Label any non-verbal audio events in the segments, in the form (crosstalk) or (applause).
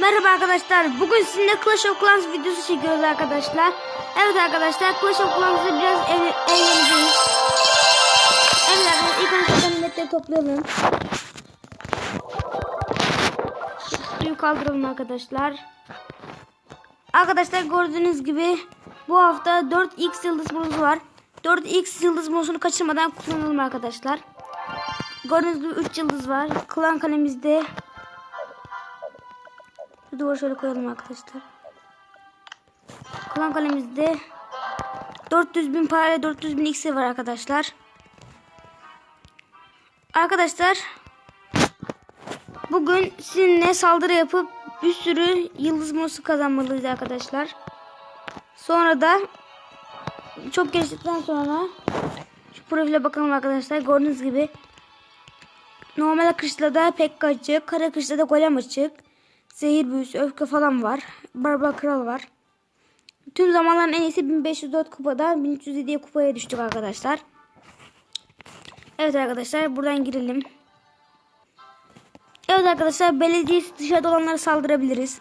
Merhaba arkadaşlar. Bugün sizinle Clash of Clans videosu çekiyoruz arkadaşlar. Evet arkadaşlar Clash of Clans'da biraz eğleneceğiz. Evet arkadaşlar ilk önce şuradan milletleri toplayalım. Suyu kaldıralım arkadaşlar. Arkadaşlar gördüğünüz gibi bu hafta 4x yıldız bonusu var. 4x yıldız bonusunu kaçırmadan kullanalım arkadaşlar. Gördüğünüz gibi 3 yıldız var. Klan kalemizde şu duvarı şöyle koyalım arkadaşlar. Klan kalemizde 400 bin para 400 bin x'i var arkadaşlar. Arkadaşlar bugün sizinle saldırı yapıp bir sürü yıldız bonusu kazanmalıyız arkadaşlar. Sonra da çok geçtikten sonra şu profile bakalım arkadaşlar. Gördüğünüz gibi normal akışla da pek açık, kara akışla da golem açık. Zehir büyüsü, öfke falan var. Barbar kral var. Tüm zamanların en iyisi 1504 kupadan 1307 kupaya düştük arkadaşlar. Evet arkadaşlar buradan girelim. Evet arkadaşlar belediyesi dışarıda olanlara saldırabiliriz.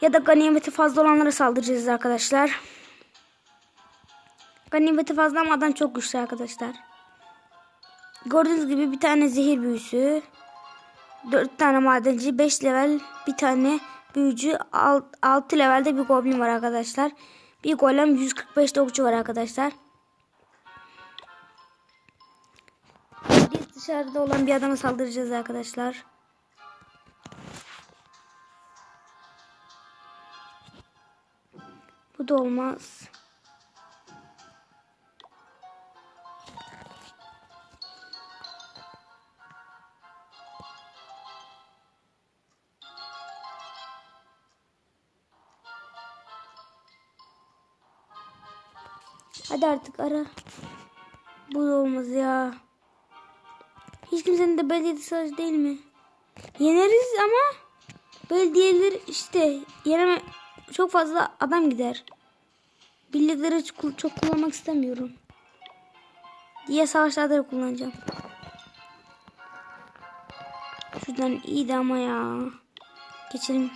Ya da ganimeti fazla olanlara saldıracağız arkadaşlar. Ganimeti fazla ama adam çok güçlü arkadaşlar. Gördüğünüz gibi bir tane zehir büyüsü. 4 tane madenci, 5 level bir tane büyücü, 6 levelde bir goblin var arkadaşlar. Bir golem 145 okçu var arkadaşlar. Biz dışarıda olan bir adama saldıracağız arkadaşlar. Bu da olmaz. Hadi artık ara. Bu olmaz ya. Hiç kimsenin de belediyesi sırası değil mi? Yeneriz ama belediyeler işte yeneme çok fazla adam gider. Birlikleri çok kullanmak istemiyorum. Diye savaşlarda da kullanacağım. Şuradan iyiydi ama ya. Geçelim.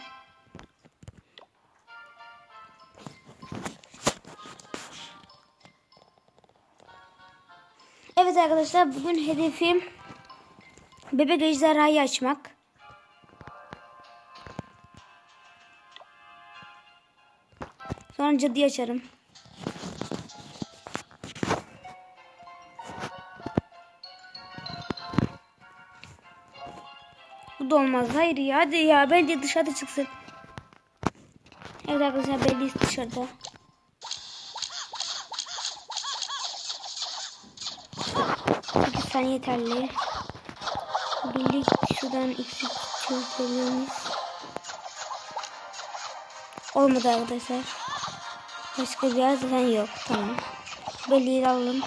Evet arkadaşlar bugün hedefim bebek ejderhayı açmak. Sonra cadıyı açarım. Bu da olmaz. Hayır ya hadi ya bence dışarıda çıksın. Evet arkadaşlar belli dışarıda. Tane yeterli. Birlik şuradan eksik çözüyoruz. Olmadı arkadaşlar. Başka bir yer zaten yok. Tamam. Belliyi alalım.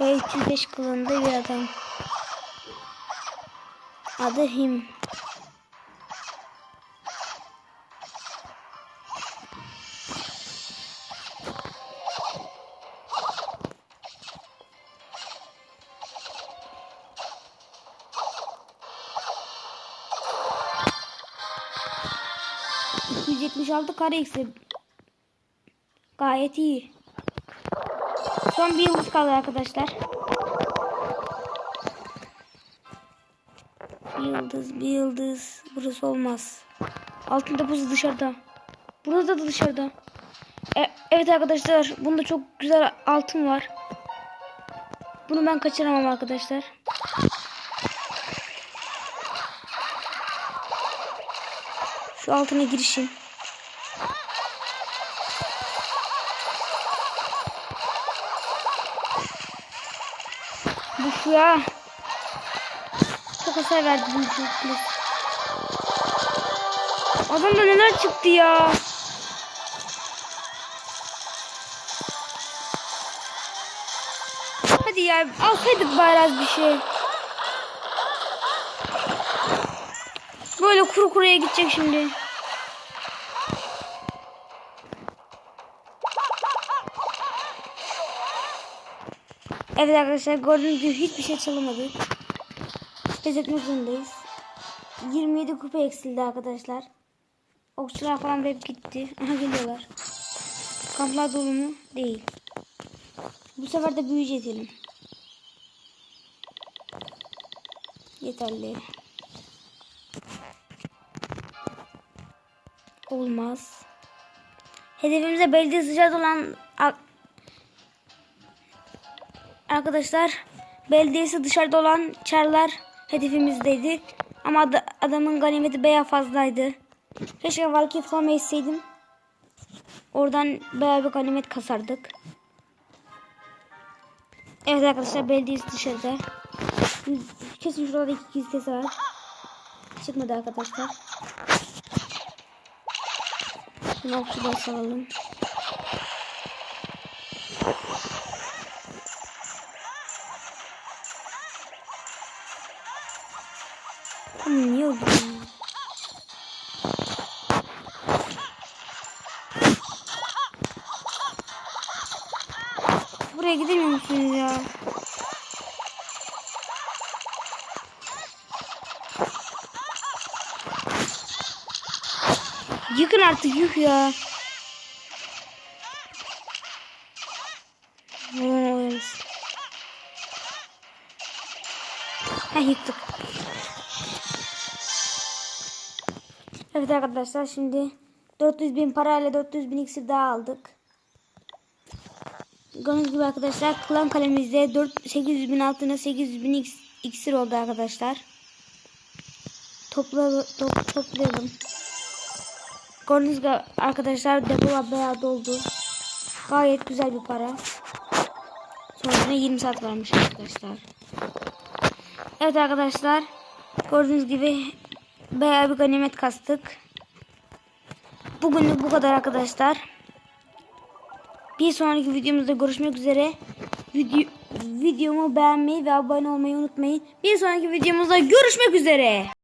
Ve 305 kılığında bir adam. Adı Him. %76 kare eksi. Gayet iyi. Son bir yıldız kaldı arkadaşlar. Bir yıldız, bir yıldız. Burası olmaz. Altın deposu dışarıda. Burada da dışarıda. E, evet arkadaşlar. Bunda çok güzel altın var. Bunu ben kaçıramam arkadaşlar. Şu altına girişim. Ya. Çok hasar verdi bu çocuklar. Adamda neler çıktı ya. Hadi ya alsaydık bari az bir şey. Böyle kuru kuruya gidecek şimdi. Evet arkadaşlar gördüğünüz gibi hiçbir şey çalamadı. Pes etmek zorundayız. 27 kupa eksildi arkadaşlar. Okçular falan hep gitti. (laughs) Aha geliyorlar. Kamplar dolu mu? Değil. Bu sefer de büyücü edelim. Yeterli. Olmaz. Hedefimize belediye sıcak olan arkadaşlar belediyesi dışarıda olan çarlar hedefimizdeydi. Ama ad- adamın ganimeti bayağı fazlaydı. Keşke Valkyrie falan etseydim. Oradan bayağı bir ganimet kasardık. Evet arkadaşlar belediyesi dışarıda. Kesin şurada iki gizlisi var. Çıkmadı arkadaşlar. Şunu okçudan salalım. Buraya gidemiyor musunuz ya? Yıkın artık yık ya. Heh, yıktık. Evet arkadaşlar şimdi 400 bin parayla 400 bin iksir daha aldık. Gördüğünüz gibi arkadaşlar klan kalemimizde 4 800 bin altına 800 bin iks- iksir oldu arkadaşlar. Topla, top, toplayalım. Gördüğünüz gibi arkadaşlar depolar bayağı doldu. Gayet güzel bir para. Sonucunda 20 saat varmış arkadaşlar. Evet arkadaşlar. Gördüğünüz gibi bayağı bir ganimet kastık. Bugünlük bu kadar arkadaşlar. Bir sonraki videomuzda görüşmek üzere. Video, videomu beğenmeyi ve abone olmayı unutmayın. Bir sonraki videomuzda görüşmek üzere.